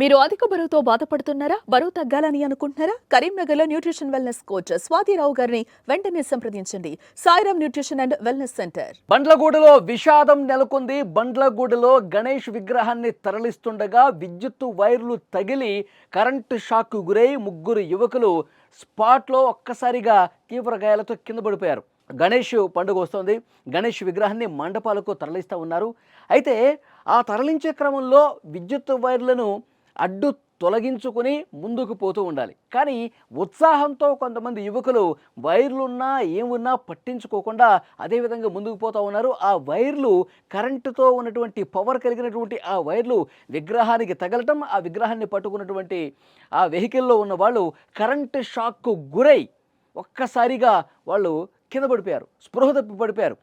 మీరు అధిక బరువుతో బాధపడుతున్నారా? బరువు తగ్గాలని అనుకుంటున్నారా? కరీంనగర్లో న్యూట్రిషన్ వెల్నెస్ కోచ్ స్వాతిరావు గారిని వెంటనే సంప్రదించండి. Sairam nutrition and wellness centre. బండ్లగూడలో విషాదం నెలకొంది. బండ్లగూడలో గణేష్ విగ్రహాన్ని తరలిస్తుండగా విద్యుత్తు వైర్లు తగిలి కరెంటు షాక్ గురై ముగ్గురు యువకులు స్పాట్లో ఒక్కసారిగా తీవ్ర గాయాలతో కింద పడిపోయారు. గణేష్ పండుగ వస్తోంది. గణేష్ విగ్రహాన్ని మండపాలకు తరలిస్తూ ఉన్నారు. అయితే ఆ తరలించే క్రమంలో విద్యుత్ వైర్లను అడ్డు తొలగించుకుని ముందుకు పోతూ ఉండాలి. కానీ ఉత్సాహంతో కొంతమంది యువకులు వైర్లున్నా ఏమున్నా పట్టించుకోకుండా అదేవిధంగా ముందుకు పోతూ ఉన్నారు. ఆ వైర్లు కరెంటుతో ఉన్నటువంటి పవర్ కలిగినటువంటి ఆ వైర్లు విగ్రహానికి తగలటం ఆ విగ్రహాన్ని పట్టుకున్నటువంటి ఆ వెహికల్లో ఉన్న వాళ్ళు కరెంటు షాక్కు గురై ఒక్కసారిగా వాళ్ళు కింద పడిపోయారు స్పృహ తప్పి పడిపోయారు.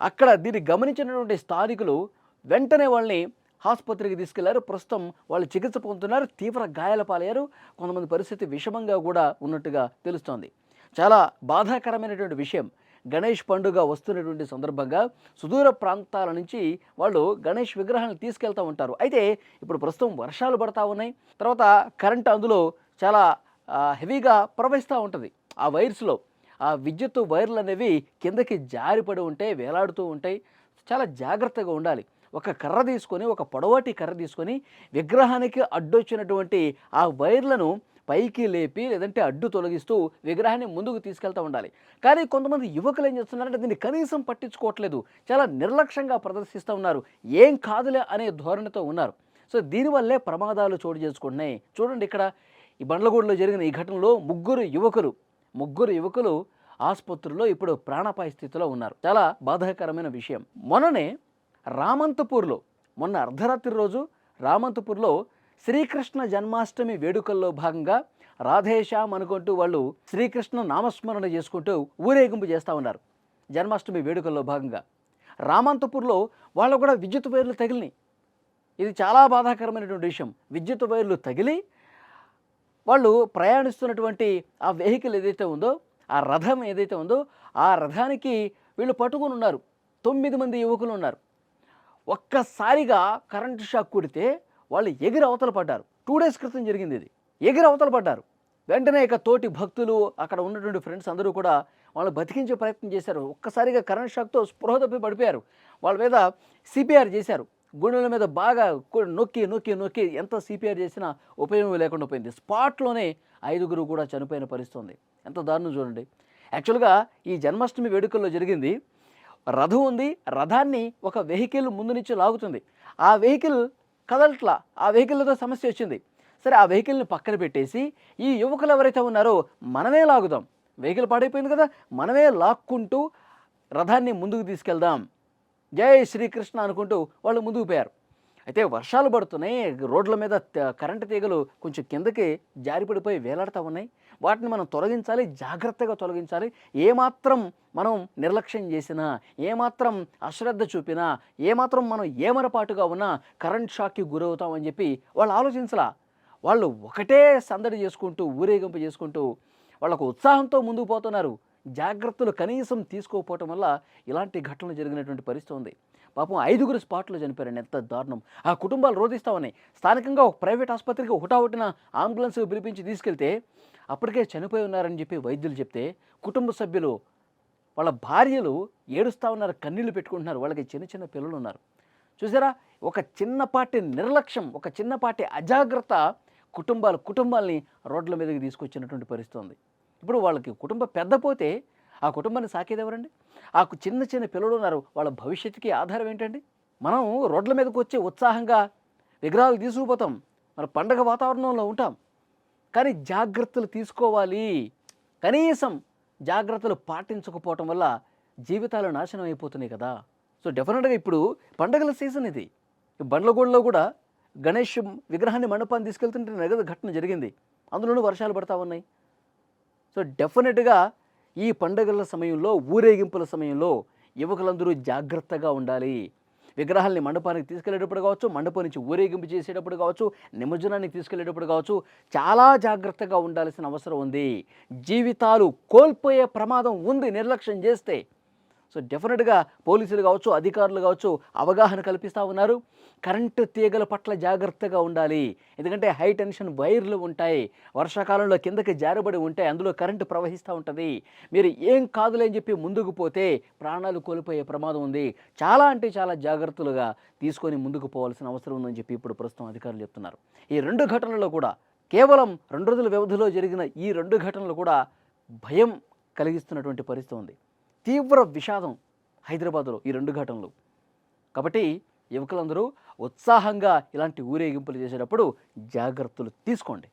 అక్కడ దీన్ని గమనించినటువంటి స్థానికులు వెంటనే వాళ్ళని ఆసుపత్రికి తీసుకెళ్ళారు. ప్రస్తుతం వాళ్ళు చికిత్స పొందుతున్నారు. తీవ్ర గాయాల పాలయ్యారు. కొంతమంది పరిస్థితి విషమంగా కూడా ఉన్నట్టుగా తెలుస్తోంది. చాలా బాధాకరమైనటువంటి విషయం. గణేష్ పండుగ వస్తున్నటువంటి సందర్భంగా సుదూర ప్రాంతాల నుంచి వాళ్ళు గణేష్ విగ్రహాలను తీసుకెళ్తూ ఉంటారు. అయితే ఇప్పుడు ప్రస్తుతం వర్షాలు పడతా ఉన్నాయి. తర్వాత కరెంట్ అందులో చాలా హెవీగా ప్రవహిస్తూ ఉంటుంది. ఆ వైర్స్లో ఆ విద్యుత్ వైర్లు అనేవి కిందకి జారిపడి ఉంటాయి వేలాడుతూ ఉంటాయి. చాలా జాగ్రత్తగా ఉండాలి. ఒక కర్ర తీసుకొని ఒక పొడవాటి కర్ర తీసుకొని విగ్రహానికి అడ్డొచ్చినటువంటి ఆ వైర్లను పైకి లేపి లేదంటే అడ్డు తొలగిస్తూ విగ్రహాన్ని ముందుకు తీసుకెళ్తూ ఉండాలి. కానీ కొంతమంది యువకులు ఏం చేస్తున్నారంటే దీన్ని కనీసం పట్టించుకోవట్లేదు. చాలా నిర్లక్ష్యంగా ప్రదర్శిస్తూ ఉన్నారు. ఏం కాదులే అనే ధోరణితో ఉన్నారు. సో దీనివల్లే ప్రమాదాలు చోటు చేసుకుంటున్నాయి. చూడండి ఇక్కడ ఈ బండ్లగూడలో జరిగిన ఈ ఘటనలో ముగ్గురు యువకులు ముగ్గురు యువకులు ఆసుపత్రిలో ఇప్పుడు ప్రాణాపాయ స్థితిలో ఉన్నారు. చాలా బాధాకరమైన విషయం. మొన్ననే రామంతపూర్లో మొన్న అర్ధరాత్రి రోజు రామంతపూర్లో శ్రీకృష్ణ జన్మాష్టమి వేడుకల్లో భాగంగా రాధేశ్యామ్ అనుకుంటూ వాళ్ళు శ్రీకృష్ణ నామస్మరణ చేసుకుంటూ ఊరేగింపు చేస్తూ ఉన్నారు. జన్మాష్టమి వేడుకల్లో భాగంగా. రామంతపూర్లో వాళ్ళు కూడా విద్యుత్ వైర్లు తగిలినాయి. ఇది చాలా బాధాకరమైనటువంటి విషయం. విద్యుత్ వైర్లు తగిలి వాళ్ళు ప్రయాణిస్తున్నటువంటి ఆ వెహికల్ ఏదైతే ఉందో ఆ రథం ఏదైతే ఉందో ఆ రథానికి వీళ్ళు పట్టుకొని ఉన్నారు. తొమ్మిది మంది యువకులు ఉన్నారు. ఒక్కసారిగా కరెంటు షాక్ కొడితే వాళ్ళు ఎగిరి అవతల పడ్డారు. టూ డేస్ క్రితం జరిగింది ఇది. ఎగిరి అవతల పడ్డారు. వెంటనే ఇక తోటి భక్తులు అక్కడ ఉన్నటువంటి ఫ్రెండ్స్ అందరూ కూడా వాళ్ళు బతికించే ప్రయత్నం చేశారు. ఒక్కసారిగా కరెంట్ షాక్తో స్పృహ తప్పి పడిపోయారు. వాళ్ళ మీద సిపిఆర్ చేశారు. గుండెల మీద బాగా నొక్కి నొక్కి నొక్కి ఎంత సిపిఆర్ చేసినా ఉపయోగం లేకుండా పోయింది. స్పాట్లోనే ఐదుగురు కూడా చనిపోయిన పరిస్థితుంది ఎంత దారుణం చూడండి. యాక్చువల్గా ఈ జన్మాష్టమి వేడుకల్లో జరిగింది. రథం ఉంది రథాన్ని ఒక వెహికల్ ముందు నుంచి లాగుతుంది. ఆ వెహికల్ కదలట్లా ఆ వెహికల్తో సమస్య వచ్చింది. సరే ఆ వెహికల్ని పక్కన పెట్టేసి ఈ యువకులు ఎవరైతే ఉన్నారో మనమే లాగుదాం. వెహికల్ పాడైపోయింది కదా మనమే లాక్కుంటూ రథాన్ని ముందుకు తీసుకెళ్దాం. జై శ్రీకృష్ణ అనుకుంటూ వాళ్ళు ముందుకు పోయారు. అయితే వర్షాలు పడుతున్నాయి రోడ్ల మీద త- కరెంటు తీగలు కొంచెం కిందకి జారిపడిపోయి వేలాడుతూ ఉన్నాయి. వాటిని మనం తొలగించాలి జాగ్రత్తగా తొలగించాలి. ఏమాత్రం మనం నిర్లక్ష్యం చేసినా ఏమాత్రం అశ్రద్ధ చూపినా ఏమాత్రం మనం ఏమరపాటుగా ఉన్నా కరెంట్ షాక్కి గురవుతామని చెప్పి వాళ్ళు ఆలోచించలా. వాళ్ళు ఒకటే సందడి చేసుకుంటూ ఊరేగింపు చేసుకుంటూ వాళ్ళకు ఉత్సాహంతో ముందుకు పోతున్నారు. జాగ్రత్తలు కనీసం తీసుకోకపోవటం వల్ల ఇలాంటి ఘటనలు జరిగినటువంటి పరిస్థితి ఉంది. పాపం ఐదుగురు స్పాట్లో చనిపోయారండి ఎంత దారుణం. ఆ కుటుంబాలు రోధిస్తూ ఉన్నాయి స్థానికంగా ఒక ప్రైవేట్ ఆసుపత్రికి హుటాహుటిన అంబులెన్స్ పిలిపించి తీసుకెళ్తే అప్పటికే చనిపోయి ఉన్నారని చెప్పి వైద్యులు చెప్తే కుటుంబ సభ్యులు వాళ్ళ భార్యలు ఏడుస్తూ ఉన్నారు కన్నీళ్ళు పెట్టుకుంటున్నారు. వాళ్ళకి చిన్న చిన్న పిల్లలు ఉన్నారు చూసారా? ఒక చిన్నపాటి నిర్లక్ష్యం ఒక చిన్నపాటి అజాగ్రత్త కుటుంబాలు కుటుంబాల్ని రోడ్ల మీదకి తీసుకొచ్చినటువంటి పరిస్థితి ఉంది. ఇప్పుడు వాళ్ళకి కుటుంబ పెద్ద పోతే ఆ కుటుంబాన్ని సాకేది ఎవరండి? ఆ చిన్న చిన్న పిల్లలు ఉన్నారు. వాళ్ళ భవిష్యత్తుకి ఆధారం ఏంటండి? మనం రోడ్ల మీదకి వచ్చే ఉత్సాహంగా విగ్రహాలు తీసుకుపోతాం. మన పండగ వాతావరణంలో ఉంటాం. కానీ జాగ్రత్తలు తీసుకోవాలి. కనీసం జాగ్రత్తలు పాటించకపోవటం వల్ల జీవితాలు నాశనం అయిపోతున్నాయి కదా. సో డెఫినెట్గా ఇప్పుడు పండగల సీజన్ ఇది. బండ్లగూడలో కూడా గణేష్ విగ్రహాన్ని మండపాన్ని తీసుకెళ్తుంటే నగదు ఘటన జరిగింది. అందులోనూ వర్షాలు పడతా ఉన్నాయి. సో డెఫినెట్గా ఈ పండుగల సమయంలో ఊరేగింపుల సమయంలో యువకులందరూ జాగ్రత్తగా ఉండాలి. విగ్రహాల్ని మండపానికి తీసుకెళ్ళేటప్పుడు కావచ్చు మండపం నుంచి ఊరేగింపు చేసేటప్పుడు కావచ్చు నిమజ్జనానికి తీసుకెళ్ళేటప్పుడు కావచ్చు చాలా జాగ్రత్తగా ఉండాల్సిన అవసరం ఉంది. జీవితాలు కోల్పోయే ప్రమాదం ఉంది నిర్లక్ష్యం చేస్తే. సో డెఫినెట్గా పోలీసులు కావచ్చు అధికారులు కావచ్చు అవగాహన కల్పిస్తూ ఉన్నారు. కరెంటు తీగల పట్ల జాగ్రత్తగా ఉండాలి. ఎందుకంటే హై టెన్షన్ వైర్లు ఉంటాయి. వర్షాకాలంలో కిందకి జారబడి ఉంటాయి. అందులో కరెంటు ప్రవహిస్తూ ఉంటుంది. మీరు ఏం కాదులే అని చెప్పి ముందుకు పోతే ప్రాణాలు కోల్పోయే ప్రమాదం ఉంది. చాలా అంటే చాలా జాగ్రత్తలుగా తీసుకొని ముందుకు పోవాల్సిన అవసరం ఉందని చెప్పి ఇప్పుడు ప్రస్తుతం అధికారులు చెప్తున్నారు. ఈ రెండు ఘటనల్లో కూడా కేవలం రెండు రోజుల వ్యవధిలో జరిగిన ఈ రెండు ఘటనలు కూడా భయం కలిగిస్తున్నటువంటి పరిస్థితి ఉంది. తీవ్ర విషాదం హైదరాబాద్లో ఈ రెండు ఘటనలు. కాబట్టి యువకులందరూ ఉత్సాహంగా ఇలాంటి ఊరేగింపులు చేసేటప్పుడు జాగ్రత్తలు తీసుకోండి.